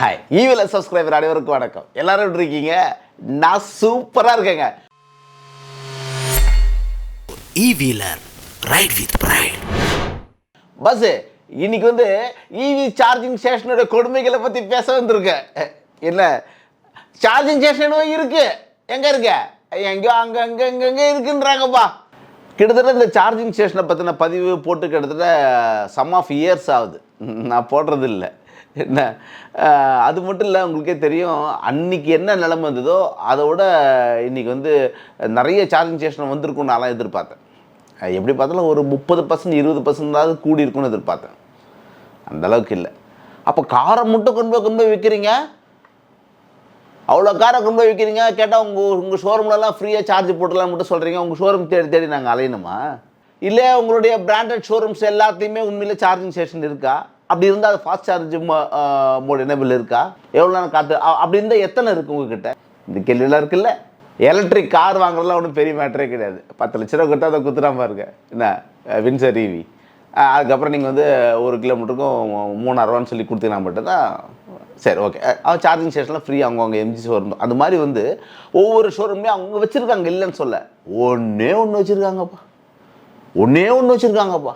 Hi ஈவில subscriber அனைவருக்கும் வணக்கம். எல்லாரும் எப்படி இருக்கீங்க? நான் சூப்பராக இருக்கேங்க. E-Wheeler. Ride with pride. Bus இன்னைக்கு வந்து இவி சார்ஜிங் ஸ்டேஷனோட கொடுமைகளை பற்றி பேச வந்திருக்கேன். என்ன? சார்ஜிங் ஸ்டேஷனும் இருக்கு. எங்க இருக்க? எங்கேயோ அங்கே அங்கே அங்கே அங்கே இருக்குன்றாங்கப்பா. கிட்டத்தட்ட இந்த சார்ஜிங் ஸ்டேஷனை பற்றின பதிவு போட்டு கிட்டத்தட்ட சம் ஆஃப் இயர்ஸ் ஆகுது. நான் போடுறது இல்லை என்ன? அது மட்டும் இல்லை உங்களுக்கே தெரியும் அன்னைக்கு என்ன நிலைமை இருந்ததோ அதை விட இன்னைக்கு வந்து நிறைய சார்ஜிங் ஸ்டேஷன் வந்திருக்கும் நான்லாம் எதிர்பார்த்தேன். எப்படி பார்த்தாலும் ஒரு முப்பது பர்சன்ட் இருபது பர்சன்டாவது கூடி இருக்கும்னு எதிர்பார்த்தேன். அந்த அளவுக்கு இல்லை. அப்போ காரை மட்டும் கொண்டு போய் கொண்டு போய் விற்கிறீங்க அவ்வளோ காரை கொண்டு போய் விற்கிறீங்க கேட்டால் உங்கள் உங்கள் ஷோரூம்லலாம் ஃப்ரீயாக சார்ஜ் போட்டுலாம் மட்டும் சொல்கிறீங்க உங்கள் ஷோரூம் தேடி தேடி நாங்கள் அலையணுமா? இல்லை உங்களுடைய பிராண்டட் ஷோரூம்ஸ் எல்லாத்தையுமே உண்மையில் சார்ஜிங் ஸ்டேஷன் இருக்கா? அப்படி இருந்தால் அது ஃபாஸ்ட் சார்ஜ் மோட் எனபிள் இருக்கா? எவ்வளோ நேரம் காற்று அப்படி இருந்தால் எத்தனை இருக்குது உங்ககிட்ட? இந்த கேள்வியெல்லாம் இருக்குல்ல? எலக்ட்ரிக் கார் வாங்குறதுலாம் ஒன்றும் பெரிய மேட்டரே கிடையாது. பத்து லட்ச ரூபா கொடுத்தா அதை குத்துறாம பாருங்க. என்ன? வின்சர் ஈவி அதுக்கப்புறம் நீங்கள் வந்து ஒரு கிலோமீட்டருக்கும் மூணாயிரரூவான்னு சொல்லி கொடுத்தீங்கன்னா மட்டும்தான் சரி ஓகே அவன் சார்ஜிங் ஸ்டேஷன்லாம் ஃப்ரீ அவங்க அவங்க எம்ஜி ஷோரூம் அந்த மாதிரி வந்து ஒவ்வொரு ஷோரூம்லேயும் அவங்க வச்சுருக்காங்க இல்லைன்னு சொல்ல. ஒன்றே ஒன்று வச்சுருக்காங்கப்பா. ஒன்றே ஒன்று வச்சுருக்காங்கப்பா.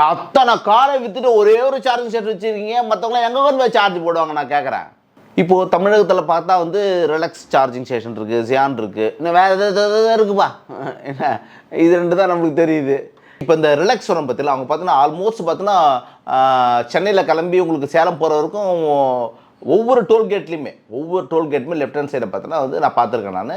அத்தனை காரை விற்றுட்டு ஒரே ஒரு சார்ஜிங் செட் வச்சுருக்கீங்க. மற்றவங்களாம் எங்கே கொண்டு போய் சார்ஜ் போடுவாங்க? நான் கேட்குறேன் இப்போது தமிழகத்தில் பார்த்தா வந்து ரிலாக்ஸ் சார்ஜிங் ஸ்டேஷன் இருக்குது சியான் இருக்குது இன்னும் வேறு எதாவது இருக்குப்பா? என்ன? இது ரெண்டு தான் நம்மளுக்கு தெரியுது. இப்போ இந்த ரிலாக்ஸ் வரும் பற்றியில் அவங்க பார்த்தீங்கன்னா ஆல்மோஸ்ட் பார்த்தீங்கன்னா சென்னையில் கிளம்பி உங்களுக்கு சேலம் போகிற வரைக்கும் ஒவ்வொரு டோல்கேட்லேயுமே ஒவ்வொரு டோல்கேட்டுமே லெஃப்ட் ஹேண்ட் சைடை பார்த்தீங்கன்னா வந்து நான் பார்த்துருக்கேன் நான்.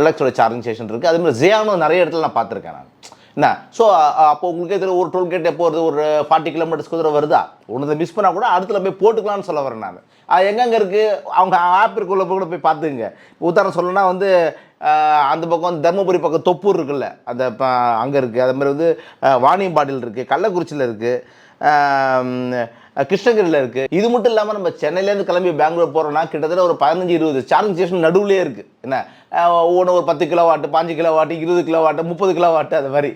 ரிலாக்ஸோட சார்ஜிங் ஸ்டேஷன் இருக்குது அதேமாதிரி ஜியானும் நிறைய இடத்துல நான் பார்த்துருக்கேன் நான். என்ன? ஸோ அப்போ உங்களுக்கே தெரியும் ஒரு டோல்கேட் எப்போ வருது? ஒரு ஃபார்ட்டி கிலோமீட்டர்ஸ்க்கு தூரம் வருதா? ஒன்று மிஸ் பண்ணால் கூட அடுத்துல போய் போட்டுக்கலாம்னு சொல்ல வரேன் நான். அது எங்கெங்கே இருக்குது அவங்க ஆப் இருக்குள்ள போய் கூட போய் பார்த்துங்க உதாரணம் சொல்லணும்னா வந்து அந்த பக்கம் தருமபுரி பக்கம் தொப்பூர் இருக்குல்ல அந்த அங்கே இருக்குது அது மாதிரி வந்து ஆஹ், வாணியம்பாடியில் இருக்குது கள்ளக்குறிச்சியில் இருக்குது கிருஷ்ணகிரியில் இருக்குது இது மட்டும் இல்லாமல் நம்ம சென்னையிலேருந்து கிளம்பி பெங்களூர் போகிறோம்னா கிட்டத்தட்ட ஒரு பதினஞ்சு இருபது சார்ஜிங் ஸ்டேஷன் நடுவுலேயே இருக்குது என்ன? ஒன்று ஒரு பத்து கிலோ வாட்டு பாஞ்சு கிலோ வாட்டு இருபது கிலோ வாட்டு முப்பது கிலோ வாட்டு அது மாதிரி.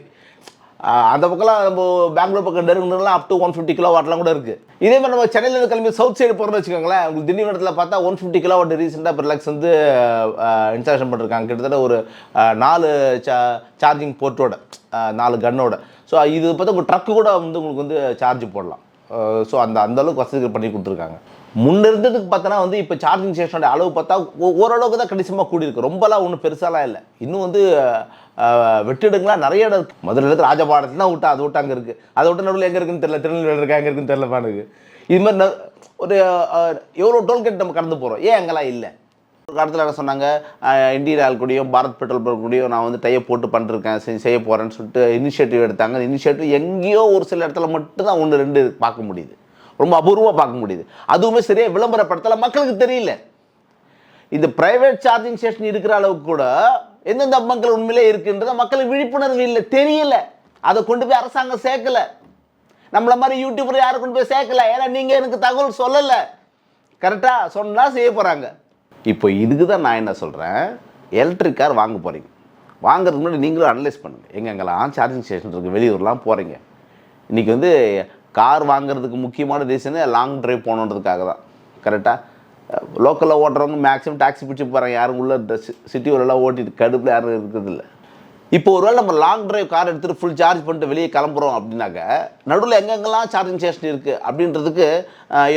அந்த பக்கம்லாம் நம்ம பெங்களூர் பக்கம் நெருங்குலாம் up to one fifty kilo வாட்லாம் கூட இருக்குது இதே மாதிரி நம்ம சென்னையிலேருந்து கிளம்பி சவுத் சைடு போகிறோம்னு வச்சுக்கோங்களேன் உங்களுக்கு திண்டிவனத்தில் பார்த்தா ஒன் ஃபிஃப்டி கிலோ வாட் ரீசெண்டாக இப்போ ரிலாக்ஸ் வந்து இன்ஸ்டாலேஷன் பண்ணிருக்காங்க. கிட்டத்தட்ட ஒரு நாலு சா சார்ஜிங் போர்ட்டோட நாலு கன்னோட ஸோ இது பார்த்தா உங்கள் ட்ரக்கு கூட வந்து உங்களுக்கு வந்து சார்ஜ் போடலாம். ஸோ அந்த அந்த அளவுக்கு வசதிகள் பண்ணி கொடுத்துருக்காங்க. முன்ன இருந்ததுக்கு பார்த்தோன்னா வந்து இப்போ சார்ஜிங் ஸ்டேஷனோட அளவு பார்த்தா ஓ- ஓரளவுக்கு தான் கணிசமாக கூடியிருக்கு ரொம்பலாம் ஒன்றும் பெருசாலாம் இல்லை. இன்னும் வந்து வெட்டிடுங்களா? நிறைய இடம் இருக்குது முதல்ல இடத்துல ராஜபாடத்தில் தான் விட்டா அது விட்டு அங்கே இருக்குது அதை விட்டு நடுவில் எங்கே இருக்குன்னு தெரியல. திருநெல்வேலி இருக்கா எங்கே இருக்குன்னு தெரியல பானுக்கு இது மாதிரி ஒரு எவ்வளோ டோல்கேட் நம்ம கடந்து போகிறோம் ஏன் அங்கெல்லாம் இல்லை? ஒரு காலத்தில் என்ன சொன்னாங்க? இந்தியன் ஆயில் கூடயும் பாரத் பெட்ரோல் பங்க் கூடயும் நான் வந்து டைப் போட்டு பண்ணிருக்கேன் செய்- செய்ய போகிறேன்னு சொல்லிட்டு இனிஷியேட்டிவ் எடுத்தாங்க. இனிஷியேட்டிவ் எங்கேயோ ஒரு சில இடத்துல மட்டும் தான் ஒன்று ரெண்டு பார்க்க முடியுது. ரொம்ப அபூர்வமாக பார்க்க முடியுது. அதுவுமே சரியாக விளம்பரப்படுத்தலை மக்களுக்கு தெரியல. இந்த பிரைவேட் சார்ஜிங் ஸ்டேஷன் இருக்கிற அளவுக்கு கூட எந்தெந்த மக்கள் உண்மையிலே இருக்குன்றத மக்களுக்கு விழிப்புணர்வு இல்லை தெரியல. அதை கொண்டு போய் அரசாங்கம் சேர்க்கல. நம்மள மாதிரி யூடியூபர் யாரும் கொண்டு போய் சேர்க்கல. ஏன்னா நீங்கள் எனக்கு தகவல் சொல்லலை. கரெக்டாக சொன்னால் செய்ய போகிறாங்க இப்போ இதுக்கு தான் நான் என்ன சொல்கிறேன் எலக்ட்ரிக் கார் வாங்க போகிறீங்க வாங்குறதுக்கு முன்னாடி நீங்களும் அனலைஸ் பண்ணுங்கள் எங்கெங்கெல்லாம் சார்ஜிங் ஸ்டேஷன் இருக்குது வெளியூர்லாம் போகிறீங்க இன்றைக்கி வந்து கார் வாங்குறதுக்கு முக்கியமான ரீசனு லாங் ட்ரைவ் போகணுன்றதுக்காக தான். கரெக்டாக லோக்கலில் ஓட்டுறவங்க மேக்ஸிமம் டாக்ஸி பிடிச்சி போகிறாங்க யாரும் உள்ள சிட்டி உள்ளலாம் ஓட்டிட்டு கடுப்பில் யாரும் இருக்கிறதில்ல இப்போ ஒருவேளை நம்ம லாங் ட்ரைவ் கார் எடுத்துகிட்டு ஃபுல் சார்ஜ் பண்ணிட்டு வெளியே கிளம்புறோம் அப்படின்னாக்க நடுவில் எங்கெங்கெல்லாம் சார்ஜிங் ஸ்டேஷன் இருக்குது அப்படின்றதுக்கு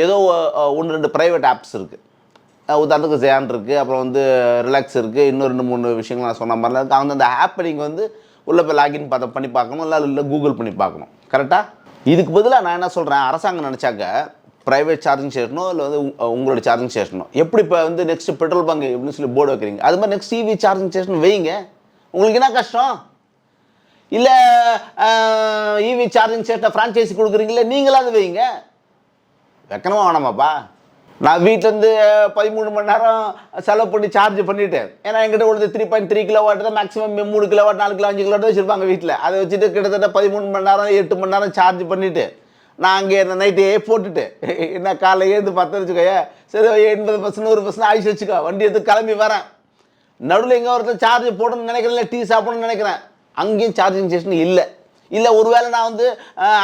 ஏதோ ஒன்று ரெண்டு ப்ரைவேட் ஆப்ஸ் இருக்குது உதாரணத்துக்கு ஜேன் இருக்குது அப்புறம் வந்து ரிலாக்ஸ் இருக்குது இன்னும் ரெண்டு மூணு விஷயங்கள் நான் சொன்ன மாதிரிலாம் இருக்குது அந்த ஆப்பை நீங்கள் வந்து உள்ளே போய் லாகின் பார்த்து பண்ணி பார்க்கணும் இல்லை இல்லை கூகுள் பண்ணி பார்க்கணும். கரெக்டாக இதுக்கு பதிலாக நான் என்ன சொல்கிறேன் அரசாங்கம் நினச்சாக்க ப்ரைவேட் சார்ஜிங் ஸ்டேஷனோ இல்லை வந்து உங்களோட சார்ஜிங் ஸ்டேஷனோ எப்படி இப்போ வந்து நெக்ஸ்ட் பெட்ரோல் பங்க் எப்படின்னு சொல்லி போர்டு வைக்கிறீங்க? அது மாதிரி நெக்ஸ்ட் டிவி சார்ஜிங் ஸ்டேஷன் வைங்க. உங்களுக்கு என்ன கஷ்டம்? இல்லை இவி சார்ஜிங் ஸ்டேஷனை ஃப்ரான்ச்சைஸி கொடுக்குறீங்களே நீங்களாவது வைங்க. வைக்கணுமா வேணாமாப்பா? நான் வீட்டிலேருந்து பதிமூணு மணி நேரம் செலவு பண்ணி சார்ஜ் பண்ணிவிட்டேன் ஏன்னா எங்கிட்ட ஒரு three point three kilo watt தான் மேக்ஸிமம் மூணு கிலோ வாட் நாலு கிலோ அஞ்சு கிலோ வாட் வச்சுருப்பாங்க வீட்டில் அதை வச்சுட்டு கிட்டத்தட்ட பதிமூணு மணி நேரம் எட்டு மணி நேரம் சார்ஜ் பண்ணிவிட்டு நான் அங்கே நைட்டே போட்டுட்டு என்ன காலை எழுந்து பத்து வச்சுக்கோயே சரி எண்பது பர்சன்ட் நூறு பர்சன்ட் ஆயுஷ் வச்சுக்கோ வண்டி எடுத்து கிளம்பி வரேன். நடுவில் எங்கே ஒருத்தர் சார்ஜ் போடணும்னு நினைக்கிறேன் இல்லை டீ சாப்பிடணும்னு நினைக்கிறேன் அங்கேயும் சார்ஜிங் ஸ்டேஷன் இல்லை. இல்லை ஒருவேளை நான் வந்து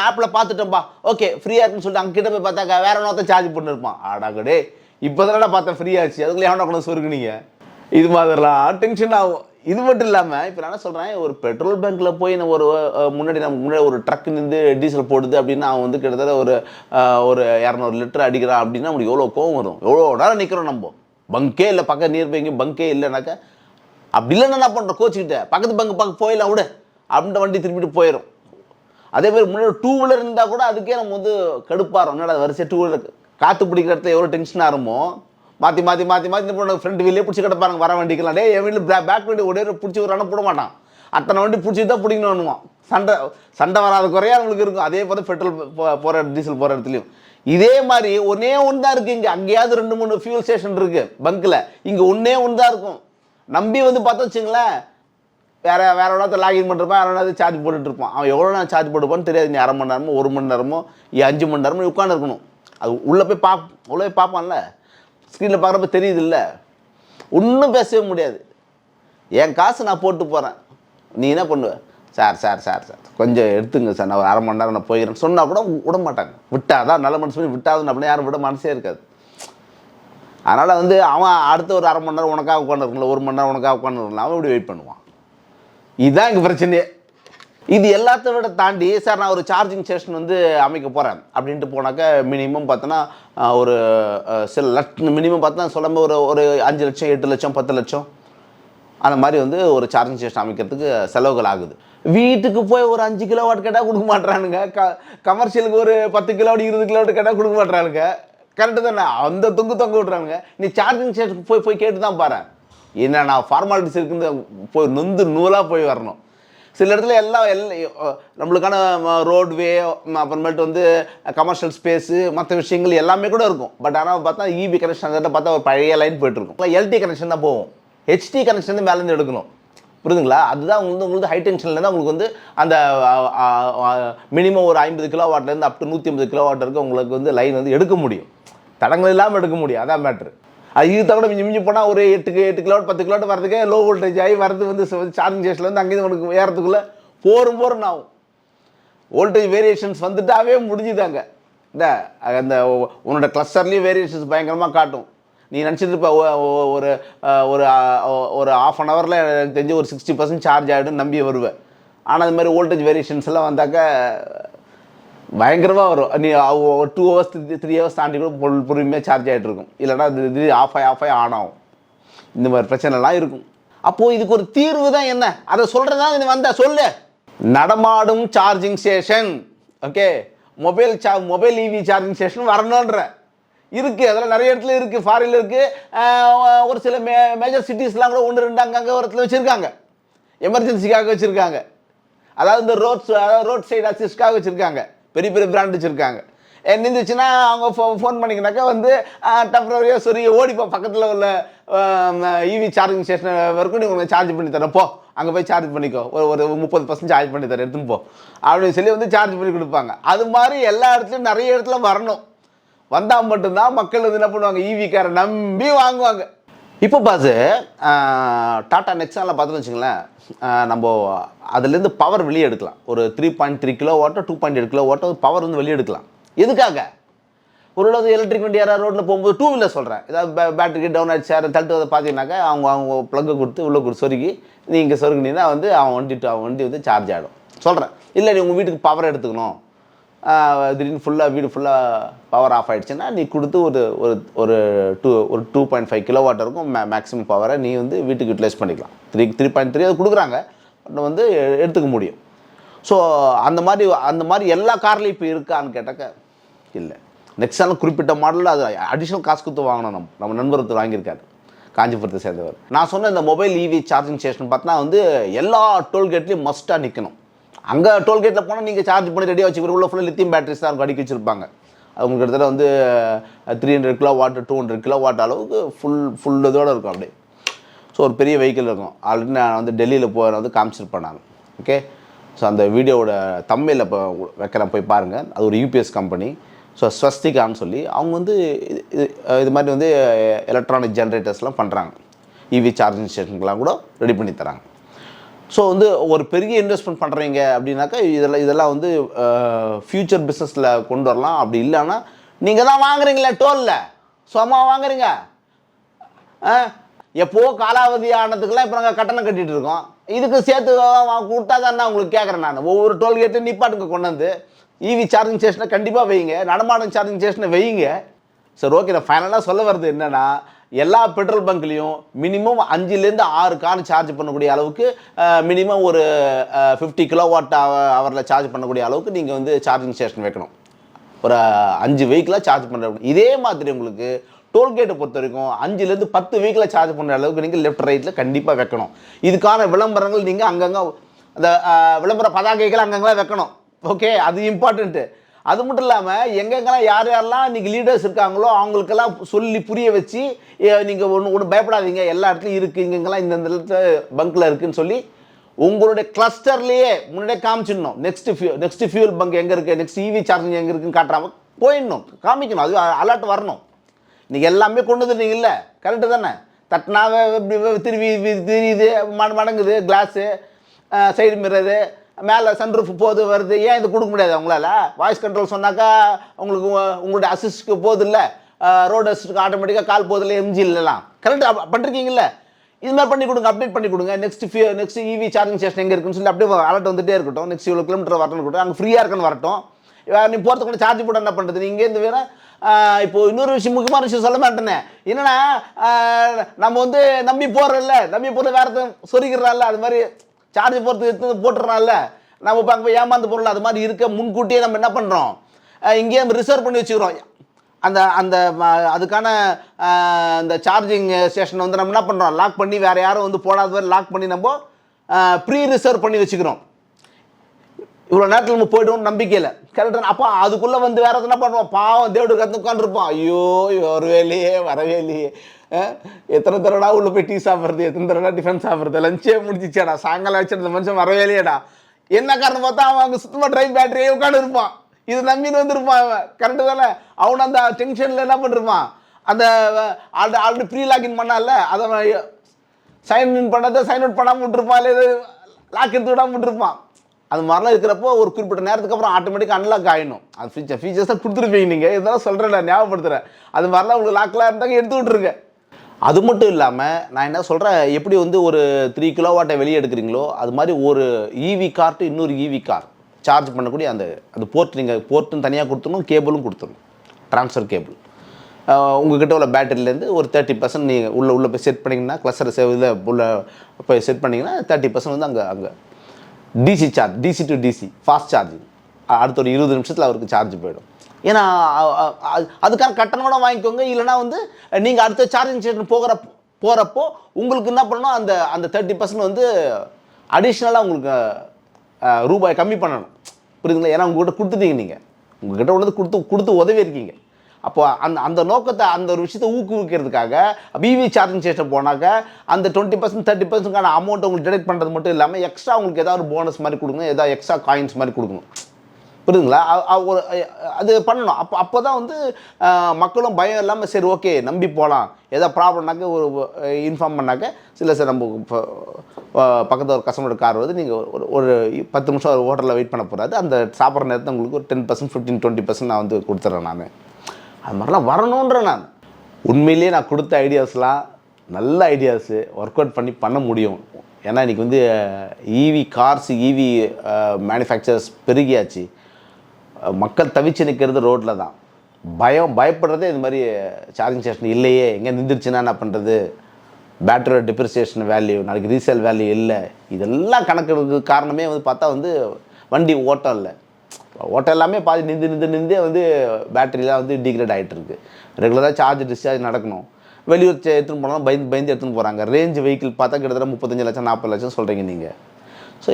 ஆப்பில் பார்த்துட்டேன்ப்பா ஓகே ஃப்ரீயாக இருக்குன்னு சொல்லிட்டு அங்கே கிட்ட போய் பார்த்தாக்கா வேற ஒன்றா சார்ஜ் பண்ணிருப்பான் ஆடாகடே இப்போ தானடா பார்த்தேன் ஃப்ரீயாச்சு அதுக்குள்ளே அதுக்குள்ள எவனா கொண்டு சொருக்குனீங்க இது மாதிரிலாம் டென்ஷன் ஆகும். இது மட்டும் இல்லாமல் இப்போ நான் என்ன சொல்கிறேன் ஒரு பெட்ரோல் பங்க்கில் போய் நம்ம ஒரு முன்னாடி நம்ம முன்னாடி ஒரு ட்ரக் நின்று டீசல் போடுது அப்படின்னா அவன் வந்து கிட்டத்தட்ட ஒரு ஒரு இரநூறு லிட்டர் அடிக்கிறான் அப்படின்னா நமக்கு எவ்வளோ கோவம் வரும்? எவ்வளோ நேரம் நிற்கிறோம் நம்ம? பங்கே இல்லை பக்கம் நியர் பை பங்கே இல்லைனாக்கா அப்படி இல்லைன்னா என்ன பண்ணுறோம் கோச்சிக்கிட்ட பக்கத்து பங்கு பக்கம் போயிடலாம் விடு. அப்படின்ற வண்டி திரும்பிட்டு போயிடும் அதே மாதிரி முன்னாடி டூ வீலர் இருந்தால் கூட அதுக்கே நம்ம வந்து கடுப்பாகிறோம் என்னடா வரிசை டூ வீலர் காற்று பிடிக்கிற இடத்துல எவ்வளோ டென்ஷனாக இருமோ மாற்றி மாற்றி மாற்றி மாற்றி பண்ண ஃப்ரண்ட் வீலே பிடிச்சி கிடப்பாங்க. வர வண்டிக்கலாம் டே என் வீட்டில் பேக் வண்டி ஒரே பிடிச்சி ஒரு போட மாட்டான். அத்தனை வண்டி பிடிச்சி தான் பிடிக்கணும்னுவோம் சண்டை சண்டை வராத குறையா நம்மளுக்கு இருக்கும். அதே போல் பெட்ரோல் போகிற டீசல் போகிற இடத்துலையும். இதே மாதிரி ஒன்றே ஒன்று தான் இருக்குது இங்கே. அங்கேயாவது ரெண்டு மூணு ஃபியூல் ஸ்டேஷன் இருக்குது பங்க்கில் இங்கே ஒன்றே ஒன்று தான் இருக்கும். நம்பி வந்து பார்த்தா வச்சுங்களேன் வேற வேற இடத்துல லாகின் பண்ணிருப்பான் வேற சார்ஜ் போட்டுட்டு இருப்பான் அவன் எவ்வளோ நேரம் சார்ஜ் போட்டுப்பான்னு தெரியாது. நீ அரை மணி நேரமோ ஒரு மணி நேரமோ அஞ்சு மணி நேரமோ நீ அது உள்ளே போய் பா உள்ளே போய் பார்ப்பான்ல? ஸ்க்ரீனில் பார்க்குறப்ப தெரியுது இல்லை ஒன்றும் பேசவே முடியாது. என் காசு நான் போட்டு போகிறேன் நீ என்ன பண்ணுவ? சார் சார் சார் சார் கொஞ்சம் எடுத்துங்க சார். நான் ஒரு அரை மணி நேரம் நான் போயிடுறேன் சொன்னால் கூட விட மாட்டாங்க. விட்டாதான் நல்ல மனசு பண்ணி விட்டாதுன்னு அப்படின்னா யாரும் விட மனசே இருக்காது. அதனால் வந்து அவன் அடுத்த ஒரு அரை மணி நேரம் உனக்காக உட்காந்துருக்கல ஒரு மணி நேரம் உனக்காக உட்காந்துருக்கலாம் அவன் இப்படி வெயிட் பண்ணுவான். இதுதான் எங்கள் பிரச்சனையே. இது எல்லாத்த விட தாண்டி சார் நான் ஒரு சார்ஜிங் ஸ்டேஷன் வந்து அமைக்க போகிறேன் அப்படின்ட்டு போனாக்கா மினிமம் பார்த்தோன்னா ஒரு சில லட் மினிமம் பார்த்தா சொல்லும்போது ஒரு ஒரு அஞ்சு லட்சம் எட்டு லட்சம் பத்து லட்சம். அந்த மாதிரி வந்து ஒரு சார்ஜிங் ஸ்டேஷன் அமைக்கிறதுக்கு செலவுகள் ஆகுது. வீட்டுக்கு போய் ஒரு அஞ்சு கிலோ வாட் கேட்டால் கொடுக்க மாட்றானுங்க. க கமர்ஷியலுக்கு ஒரு பத்து கிலோ இருபது கிலோ வாட் கேட்டால் கொடுக்க மாட்றானுங்க. கரெக்டு தானே? அந்த தொங்கு தொங்க விட்றானுங்க. நீ சார்ஜிங் ஸ்டேஷனுக்கு போய் போய் கேட்டு தான் பாரு. என்னென்ன ஃபார்மாலிட்டிஸ் இருக்குன்னு போய் நொந்து நூலாக போய் வரணும். சில இடத்துல எல்லாம் எல்லாம் நம்மளுக்கான ரோட்வே அப்புறமேட்டு வந்து கமர்ஷியல் ஸ்பேஸு மற்ற விஷயங்கள் எல்லாமே கூட இருக்கும். பட் ஆனால் பார்த்தா இபி கனெக்ஷன் அந்த பார்த்தா ஒரு பழைய லைன் போயிட்டுருக்கும். எல்டி கனெக்ஷன் தான் போகும். ஹெச்டி கனெக்ஷன் தான் மேலேருந்து எடுக்கணும். புரியுதுங்களா? அதுதான் உங்களுக்கு உங்களுக்கு ஹை டென்ஷனில் தான் உங்களுக்கு வந்து அந்த மினிமம் ஒரு ஐம்பது கிலோ வாட்லேருந்து அப் டு நூற்றி ஐம்பது கிலோ வாட் வரைக்கும் உங்களுக்கு வந்து லைன் வந்து எடுக்க முடியும். தடங்கள் இல்லாமல் எடுக்க முடியும். அதான் மேட்ரு இது தவிர மிஞ்சி மிஞ்சி போனால் ஒரு எட்டுக்கு எட்டு கிலோ பத்து கிலோ வரதுக்கே லோ வோல்டேஜ் ஆகி வரது வந்து சார்ஜிங் ஸ்டேஷன்லேருந்து அங்கேயும் உனக்கு ஏறதுக்குள்ளே போரும் போரும் ஆகும். வோல்டேஜ் வேரியேஷன்ஸ் வந்துட்டாவே முடிஞ்சுதாங்க இந்த அந்த உன்னோட கிளஸ்டர்லேயும் வேரியேஷன்ஸ் பயங்கரமாக காட்டும். நீ நினச்சிட்டு இருப்ப ஒரு ஒரு ஒரு ஆஃப் அன் ஹவரில் எனக்கு தெரிஞ்சு ஒரு சிக்ஸ்டி பர்சன்ட் சார்ஜ் ஆகிடும் நம்பி வருவேன் ஆனால் அது மாதிரி வோல்டேஜ் வேரியேஷன்ஸ் எல்லாம் வந்தாக்க பயங்கரமாக வரும். நீ ஒரு டூ ஹவர்ஸ் த்ரீ ஹவர்ஸ் தாண்டி கூட பொருள் பொறுமையாக சார்ஜ் ஆகிட்டு இருக்கும். இல்லைன்னா இது இது ஆஃப் ஆகி ஆஃப் ஆகி ஆன் ஆகும். இந்த மாதிரி பிரச்சனைலாம் இருக்கும். அப்போது இதுக்கு ஒரு தீர்வு தான் என்ன? அதை சொல்கிறதா நீ வந்த சொல்லு. நடமாடும் சார்ஜிங் ஸ்டேஷன் ஓகே மொபைல் சா மொபைல் இவி சார்ஜிங் ஸ்டேஷன் வரணுன்ற இருக்குது அதெல்லாம் நிறைய இடத்துல இருக்குது ஃபாரினில் இருக்குது ஒரு சில மே மேஜர் சிட்டிஸ்லாம் கூட ஒன்று ரெண்டு அங்கங்கே ஒரு இடத்துல வச்சுருக்காங்க. எமர்ஜென்சிக்காக வச்சுருக்காங்க. அதாவது இந்த ரோட் அதாவது ரோட் சைடு அசிஸ்ட்காக வச்சுருக்காங்க. பெரிய பெரிய பிராண்ட் வச்சுருக்காங்க. நின்றுச்சுன்னா அவங்க ஃபோ ஃபோன் பண்ணிக்கினாக்கா வந்து டெம்பரவரியாக சரி ஓடிப்போ. பக்கத்தில் உள்ள இவி சார்ஜிங் ஸ்டேஷன் வரைக்கும் நீ உங்களுக்கு சார்ஜ் பண்ணி தரேன். போ. அங்கே போய் சார்ஜ் பண்ணிக்கோ. ஒரு ஒரு முப்பது பர்சன்ட் சார்ஜ் பண்ணி தரேன். எடுத்துன்னு போ. அப்படின்னு சொல்லி வந்து சார்ஜ் பண்ணி கொடுப்பாங்க. அது மாதிரி எல்லா இடத்துலையும் நிறைய இடத்துல வரணும். வந்தால் மட்டும்தான் மக்கள் வந்து என்ன பண்ணுவாங்க? ஈவி நம்பி வாங்குவாங்க. இப்போ பாஸ் டாட்டா நெக்ஸானில் பார்த்துன்னு வச்சுங்களேன் நம்ம அதுலேருந்து பவர் வெளியே எடுக்கலாம். ஒரு three point three kilo Otto two point eight kilo Otto power வந்து வெளியே எடுக்கலாம். எதுக்காக? ஒரு அளவு எலக்ட்ரிக் வண்டி யாராவது ரோட்டில் போகும்போது டூ வீலர் சொல்கிறேன் ஏதாவது பே டவுன் ஆச்சு யாரும் தள்ளிட்டு அதை பார்த்தீங்கன்னாக்கா அவங்க அவங்க ப்ளக்கை கொடுத்து உள்ளே கொடுத்து சொருகி. நீங்கள் இங்கே சொருகினீங்கன்னா வந்து அவன் வண்டி அவன் வண்டி வந்து சார்ஜ் ஆகிடும் சொல்கிறேன் இல்லை நீ உங்கள் வீட்டுக்கு பவர் எடுத்துக்கணும். திடீர்னு ஃபுல்லாக வீடு ஃபுல்லாக பவர் ஆஃப் ஆகிடுச்சுன்னா நீ கொடுத்து ஒரு ஒரு ஒரு டூ ஒரு two point five kilo watt இருக்கும் மே மேக்ஸிமம் பவரை நீ வந்து வீட்டுக்கு யூட்டிலைஸ் பண்ணிக்கலாம். த்ரீ த்ரீ பாயிண்ட் த்ரீ அது கொடுக்குறாங்க பட் வந்து எடுத்துக்க முடியும். ஸோ அந்த மாதிரி அந்த மாதிரி எல்லா கார்லையும் இப்போ இருக்கான்னு கேட்டாக்க இல்லை. நெக்ஸான குறிப்பிட்ட மாடலில் அது அடிஷ்னல் காசு கொடுத்து வாங்கணும் நம்ம. நம்ம நண்பர் ஒருத்தர் வாங்கியிருக்காரு காஞ்சிபுரத்தை சேர்ந்தவர். நான் சொன்ன இந்த மொபைல் இவி சார்ஜிங் ஸ்டேஷன் பார்த்தா வந்து எல்லா டோல்கேட்லேயும் மஸ்ட்டாக நிற்கணும் அங்கே டோல்கேட்டில் போனால் நீங்கள் சார்ஜ் பண்ணி ரெடியாக வச்சுக்கிற உள்ள ஃபுல்லாக லித்தியம் பேட்டரிஸ் தான் இருக்கும் வச்சுருப்பாங்க. உங்களுக்கு கிட்டத்தட்ட வந்து three hundred kilo watt two hundred kilo watt அளவுக்கு ஃபுல் ஃபுல் இதோட இருக்கும் அப்படியே. ஸோ ஒரு பெரிய வெஹிக்கிள் இருக்கும். ஆல்ரெடி நான் வந்து டெல்லியில் போய் வந்து காமிச்சிருப்பேன் நான். ஓகே ஸோ அந்த வீடியோவோட தமிழில் இப்போ வைக்கிறேன். போய் பாருங்கள் அது ஒரு யூபிஎஸ் கம்பெனி ஸோ ஸ்வஸ்திகான்னு சொல்லி அவங்க வந்து இது- இது- இது மாதிரி வந்து எலக்ட்ரானிக் ஜென்ரேட்டர்ஸ்லாம் பண்ணுறாங்க இவி சார்ஜிங் ஸ்டேஷனுக்கெலாம் கூட ரெடி பண்ணி தராங்க. ஸோ வந்து ஒரு பெரிய இன்வெஸ்ட்மெண்ட் பண்ணுறீங்க அப்படின்னாக்கா இதெல்லாம் இதெல்லாம் வந்து ஃப்யூச்சர் பிஸ்னஸில் கொண்டு வரலாம். அப்படி இல்லைன்னா நீங்கள் தான் வாங்குறீங்களே டோலில் சும்மா வாங்குறீங்க. ஆ எப்போ காலாவதி ஆனதுக்கெல்லாம் இப்போ நாங்கள் கட்டணம் கட்டிகிட்டு இருக்கோம். இதுக்கு சேர்த்து கொடுத்தா தான் நான் உங்களுக்கு கேட்குறேன் நான். ஒவ்வொரு டோல்கேட்டையும் நிப்பாட்டுக்கு கொண்டு வந்து. இவி சார்ஜிங் ஸ்டேஷனை கண்டிப்பாக வைங்க. நடமாடும் சார்ஜிங் ஸ்டேஷனை வைங்க. சரி ஓகே நான் ஃபைனலாக சொல்ல வர்றது என்னென்னா எல்லா பெட்ரோல் பங்க்லேயும் மினிமம் அஞ்சுலேருந்து ஆறு கார் சார்ஜ் பண்ணக்கூடிய அளவுக்கு மினிமம் ஒரு ஃபிஃப்டி கிலோ வாட் ஹவரில் சார்ஜ் பண்ணக்கூடிய அளவுக்கு நீங்கள் வந்து சார்ஜிங் ஸ்டேஷன் வைக்கணும். ஒரு அஞ்சு வெஹிக்கிளாக சார்ஜ் பண்ணுற இதே மாதிரி உங்களுக்கு டோல்கேட்டை பொறுத்த வரைக்கும் அஞ்சுலேருந்து பத்து வெஹிக்கிளை சார்ஜ் பண்ணுற அளவுக்கு நீங்கள் லெஃப்ட் ரைட்டில் கண்டிப்பாக வைக்கணும். இதுக்கான விளம்பரங்கள் நீங்கள் அங்கங்கே அந்த விளம்பர பதாகைகள் அங்கங்கெல்லாம் வைக்கணும். ஓகே அது இம்பார்ட்டண்ட்டு அது மட்டும் இல்லாமல் எங்கெங்கெல்லாம் யார் யாரெல்லாம் இன்றைக்கி லீடர்ஸ் இருக்காங்களோ அவங்களுக்கெல்லாம் சொல்லி புரிய வச்சு நீங்கள் ஒன்று ஒன்று பயப்படாதீங்க. எல்லா இடத்துலையும் இருக்குது இங்கெங்கெல்லாம் இந்த இடத்துல பங்க்கில் இருக்குன்னு சொல்லி உங்களுடைய கிளஸ்டர்லேயே முன்னாடியே காமிச்சிடணும். நெக்ஸ்ட் ஃபியூ நெக்ஸ்ட் ஃபியூல் பங்க் எங்கே இருக்குது நெக்ஸ்ட் இவி சார்ஜிங் எங்கே இருக்குன்னு காட்டுறாம போயிடணும். காமிக்கணும். அது அலர்ட் வரணும். நீங்கள் எல்லாமே கொண்டு வந்துட்டீங்கல்ல கரெக்டு தானே? தட்டினாவே இப்படி திருவி திரியுது மட மடங்குது கிளாஸு சைடு மிரரு மேலே சன்ரூஃப் போகுது வருது. ஏன் இது கொடுக்க முடியாது உங்களால் வாய்ஸ் கண்ட்ரோல் சொன்னாக்கா உங்களுக்கு உ- உங்களுடைய அசிஸ்ட்க்கு போது இல்லை. ரோடு அசிஸ்ட்டுக்கு ஆட்டோமேட்டிக்காக கால் போகுது இல்லை எம்ஜி இல்லைலாம் கரெக்டாக பண்ணிருக்கீங்கல்ல? இது மாதிரி பண்ணி கொடுங்க அப்டேட் பண்ணி கொடுங்க. நெக்ஸ்ட் ஃபியூ நெக்ஸ்ட் இவி சார்ஜிங் ஸ்டேஷன் எங்கே இருக்குன்னு சொல்லி அப்படியே அலர்ட் வந்துட்டே இருக்கட்டும். நெக்ஸ்ட் இவ்வளோ கிலோமீட்டர் வரணும் இருக்கட்டும். அங்கே ஃப்ரீயாக இருக்குன்னு வரட்டும். நீ போகிறதுக்கு கூட சார்ஜ் போட்டு என்ன பண்ணுறது நீ இங்கேருந்து வேற இப்போ இன்னொரு விஷயம் முக்கியமான விஷயம் சொல்ல மாட்டேனே. என்னன்னா நம்ம வந்து நம்பி போகிறோம்ல நம்பி போகிறது வேறு எதுவும் அது மாதிரி சார்ஜ் போகிறது எடுத்து போட்டுறனால நம்ம இப்போ அங்கே ஏமாந்து பொருள் அது மாதிரி இருக்க முன்கூட்டியே நம்ம என்ன பண்ணுறோம் இங்கேயே நம்ம ரிசர்வ் பண்ணி வச்சுக்கிறோம். அந்த அந்த அதுக்கான அந்த சார்ஜிங் ஸ்டேஷனை வந்து நம்ம என்ன பண்ணுறோம் லாக் பண்ணி வேறு யாரும் வந்து போடாத மாதிரி லாக் பண்ணி நம்ம ப்ரீ ரிசர்வ் பண்ணி வச்சுக்கிறோம். இவ்வளோ நேரத்தில் நம்ம போய்டுவோம் நம்பிக்கையில் கரெக்டாக அப்போ அதுக்குள்ளே வந்து வேறு என்ன பண்ணுவோம்? பாவம் தேவடு கற்று உட்காந்துருப்போம் ஐயோ வரவே இல்லையே வரவே இல்லையே. எத்தனை தடவை உள்ள போய் டீ சாப்பிட்றது எத்தனை தடவை டிஃபன் சாப்பிட்றது லஞ்சே முடிச்சிச்சேடா சாயங்காலம் வச்சு அந்த மனுஷன் வரவே இல்லையாடா என்ன காரணம் பார்த்தா அவன் அங்கே சுத்தமாக ட்ரைவ் பேட்டரியே உட்காந்து இருப்பான் இது நம்பின்னு வந்திருப்பான் அவன் கரெக்டு தானே அவன் அந்த டென்ஷனில் என்ன பண்ணிருப்பான் அந்த ஆல்ரெடி ஆல்ரெடி ப்ரீ லாக்இன் பண்ணால அதை அவன் சைன் இன் பண்ணதை சைன் அவுட் பண்ணாமல் விட்டுருப்பான் இல்லை லாக் எடுத்து விடாமல் விட்டுருப்பான் அது மாதிரிலாம் இருக்கிறப்போ ஒரு குறிப்பிட்ட நேரத்துக்கு அப்புறம் ஆட்டோமேட்டிக்காக அன்லாக் ஆகிடும் அது ஃபீச்சர் ஃபீச்சர்ஸ் தான் கொடுத்துருப்பீங்க நீங்கள் இதெல்லாம் சொல்கிறேன் நான் ஞாபகப்படுத்துகிறேன் அது மாதிரிலாம் உங்களுக்கு லாக்லாம் இருந்தாங்க எடுத்து விட்ருங்க அது மட்டும் இல்லாமல் நான் என்ன சொல்கிறேன் எப்படி வந்து ஒரு த்ரீ கிலோ வாட்டை வெளியே எடுக்கிறீங்களோ அது மாதிரி ஒரு இவி கார் டு இன்னொரு ஈவி கார் சார்ஜ் பண்ணக்கூடிய அந்த அந்த போர்ட் நீங்கள் போர்ட்டும் தனியாக கொடுத்துடணும் கேபிளும் கொடுத்துடணும் ட்ரான்ஸ்ஃபர் கேபிள் உங்ககிட்ட உள்ள பேட்டரியிலேருந்து ஒரு தேர்ட்டி பர்சன்ட் நீங்கள் உள்ளே உள்ளே போய் செட் பண்ணிங்கன்னா கிளஸ்டர் இதில் உள்ள போய் செட் பண்ணிங்கன்னா தேர்ட்டி பர்சன்ட் வந்து அங்கே அங்கே. DC charge DC to DC fast charging அடுத்த ஒரு இருபது நிமிஷத்தில் அவருக்கு சார்ஜ் போயிடும். ஏன்னா அதுக்கான கட்டணம் கூட வாங்கிக்கோங்க. இல்லைனா வந்து நீங்கள் அடுத்த சார்ஜிங் ஸ்டேஷன் போகிற போகிறப்போ உங்களுக்கு என்ன பண்ணணும்? அந்த அந்த தேர்ட்டி பர்சன்ட் வந்து அடிஷ்னலாக உங்களுக்கு ரூபாய் கம்மி பண்ணணும். புரியுதுங்களா? ஏன்னா உங்கள்கிட்ட கொடுத்துட்டீங்க நீங்கள் உங்கள்கிட்ட உள்ளது கொடுத்து கொடுத்து உதவி இருக்கீங்க. அப்போ அந்த அந்த நோக்கத்தை அந்த ஒரு விஷயத்தை ஊக்குவிக்கிறதுக்காக பிவி சார்ஜிங் ஸ்டேஷன் போனாக்க அந்த டுவெண்ட்டி பர்சன்ட் தேர்ட்டி பர்சன்ட்கான அமௌண்ட் உங்களுக்கு டிடெக்ட் பண்ணுறது மட்டும் இல்லாமல் எக்ஸ்ட்ரா உங்களுக்கு ஏதாவது ஒரு போனஸ் மாதிரி கொடுக்கணும். ஏதாவது எக்ஸ்ட்ரா காயின்ஸ் மாதிரி கொடுக்கணும். புரியுதுங்களா? ஒரு அது பண்ணணும். அப்போ அப்போ தான் வந்து மக்களும் பயம் இல்லாமல் சரி ஓகே நம்பி போகலாம் ஏதோ ப்ராப்ளம்னாக்க ஒரு இன்ஃபார்ம் பண்ணாக்க சில சார் நம்ம இப்போ பக்கத்தில் ஒரு கஸ்டமரோட கார் வருது நீங்கள் ஒரு ஒரு பத்து நிமிஷம் ஒரு ஹோட்டலில் வெயிட் பண்ண போகிறாது அந்த சாப்பிட்ற நேரத்தில் உங்களுக்கு ஒரு ten percent fifteen twenty percent நான் வந்து கொடுத்துட்றேன் நான். அது மாதிரிலாம் வரணுன்ற நான். உண்மையிலேயே நான் கொடுத்த ஐடியாஸ்லாம் நல்ல ஐடியாஸு ஒர்க் அவுட் பண்ணி பண்ண முடியும். ஏன்னா இன்றைக்கி வந்து ஈவி கார்ஸ் ஈவி மேனுஃபேக்சரர்ஸ் பெருகியாச்சு. மக்கள் தவிச்சு நிற்கிறது ரோட்டில் தான். பயம் பயப்படுறதே இது மாதிரி சார்ஜிங் ஸ்டேஷன் இல்லையே எங்கே நின்றுச்சுன்னா என்ன பண்ணுறது பேட்டரியோட டிப்ரிசியேஷன் வேல்யூ நாளைக்கு ரீசேல் வேல்யூ இல்லை. இதெல்லாம் கணக்கு காரணமே வந்து பார்த்தா வந்து வண்டி ஓட்டம் இல்லை. ஓட்டம் எல்லாமே பாதி நின்று நின்று நின்றே வந்து பேட்டரிலாம் வந்து டிகிரேட் ஆகிட்டு இருக்கு. ரெகுலராக சார்ஜ் டிஸ்சார்ஜ் நடக்கணும். வெளியூர் எடுத்துன்னு போனாலும் பயந்து பயந்து எடுத்துன்னு போகிறாங்க ரேஞ்ச் வெஹிக்கிள் பார்த்தா கிட்டத்தட்ட முப்பத்தஞ்சு லட்சம் நாற்பது லட்சம் சொல்கிறீங்க நீங்கள் ஸோ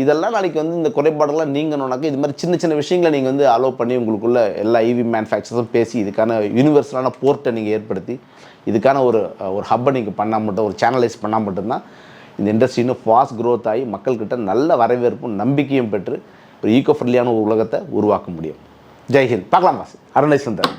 இதெல்லாம் நாளைக்கு வந்து இந்த குறைபாடெல்லாம் நீங்கணுனாக்கா இது மாதிரி சின்ன சின்ன விஷயங்களை நீங்கள் வந்து அலோவ் பண்ணி உங்களுக்குள்ள எல்லா இவி மேனுஃபேக்சர்ஸும் பேசி இதுக்கான யூனிவர்சலான போர்ட்டை நீங்கள் ஏற்படுத்தி இதுக்கான ஒரு ஒரு ஹப்பை நீங்கள் பண்ணால் மட்டும் ஒரு சேனலைஸ் பண்ணால் மட்டும்தான் இந்த இண்டஸ்ட்ரி இன்னும் ஃபாஸ்ட் க்ரோத் ஆகி மக்கள்கிட்ட நல்ல வரவேற்பும் நம்பிக்கையும் பெற்று ஒரு ஈக்கோ ஃப்ரெண்ட்லியான ஒரு உலகத்தை உருவாக்க முடியும். ஜெய்ஹிந்த் பார்க்கலாம் பாஸ் அருணை சுந்தர்.